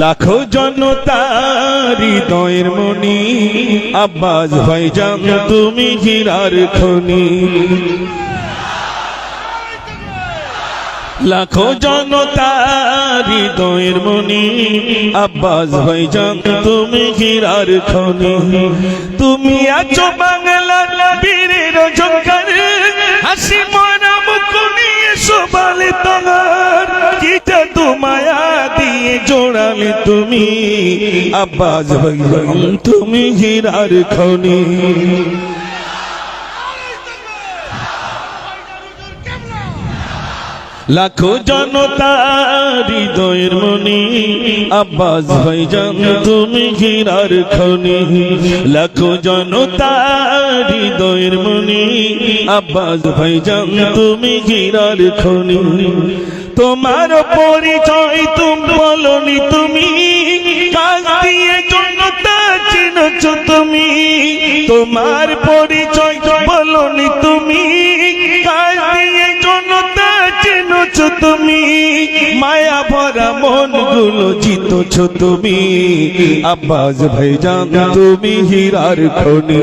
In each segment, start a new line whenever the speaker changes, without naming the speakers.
লাখো জনতা হৃদয়ের মনি আব্বাস ভাইজান তুমি হীরার খনি। লাখো জনতা হৃদয়ের মনি আব্বাস ভাইজান তুমি হীরার খনি। তুমি আছো জোড়ালে তুমি আব্বাস ভাইজান তুমি হীরার খনি। লাখো জনতা হৃদয়ের মনি আব্বাস ভাইজান তুমি হীরার খনি। লাখো জনতা হৃদয়ের মনি আব্বাস ভাইজান তুমি হীরার খনি। তোমার পরিচয় তুমি বলনি তুমি। কাজ দিয়ে জনতা চিনছ তুমি। তোমার পরিচয় বলনি তুমি। কাজ দিয়ে জনতা চিনছ তুমি। মায়া ভরা মনগুলো জিতছ তুমি। আব্বাস ভাইজান, তুমি হীরার খনি।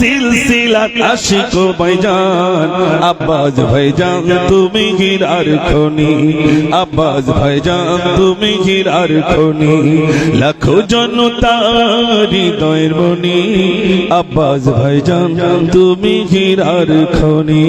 সিলসিলা আশিক ভাইজান। আব্বাস ভাইজান, তুমি গিরার খনি। আব্বাস ভাইজান, তুমি গিরার খনি। লাখো জনতা হৃদয়ের মনি আব্বাস ভাইজান, তুমি গিরার খনি।